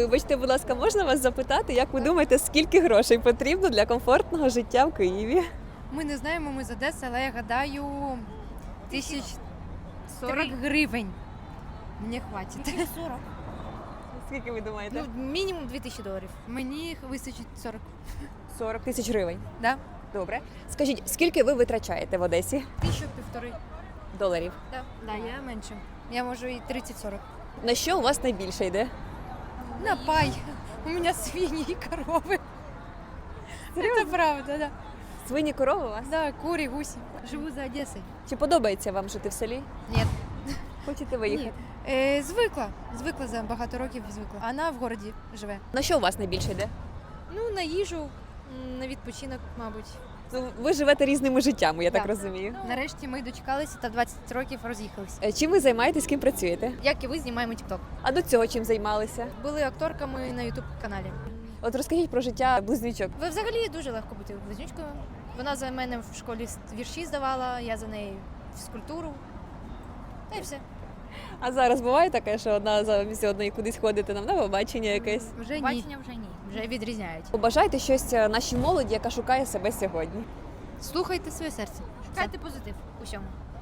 Вибачте, будь ласка, можна вас запитати, як ви думаєте, скільки грошей потрібно для комфортного життя в Києві? Ми не знаємо, ми з Одеси, але я гадаю тисяч 40 гривень. Мені хватить. 40. Скільки ви думаєте? Ну, мінімум 2000 доларів. Мені вистачить 40. 40 тисяч гривень. Да? Добре. Скажіть, скільки ви витрачаєте в Одесі Тисячу півтори. доларів? Да. да, я менше. Я можу і 30-40. На що у вас найбільше йде? На пай. У мене свині і корови. Це правда, да. Свині корови у вас? Да, курі, гусі. Живу за Одесою. Чи подобається вам жити в селі? Ні. Хочете виїхати? Е, звикла. Звикла за багато років звикла. Вона в городі живе. На що у вас найбільше йде? Ну, на їжу, на відпочинок, мабуть. Ну, ви живете різними життями, я так Да. розумію. Нарешті ми дочекалися та 20 років роз'їхалися. Е, Чим ви займаєтесь, ким працюєте? Як і ви знімаємо TikTok. А до цього чим займалися? Були акторками на youtube каналі. От розкажіть про життя близнючок. Ви взагалі дуже легко бути близнючкою. Вона за мене в школі вірші здавала, я за неї фізкультуру. Та й все. А зараз буває таке, що одна замість одної кудись ходити нам на побачення якесь. Вже ні. Бачення вже ні. Вже відрізняють. Побажайте щось е, нашій молоді, яка шукає себе сьогодні. Слухайте своє серце. Шукайте позитив у всьому.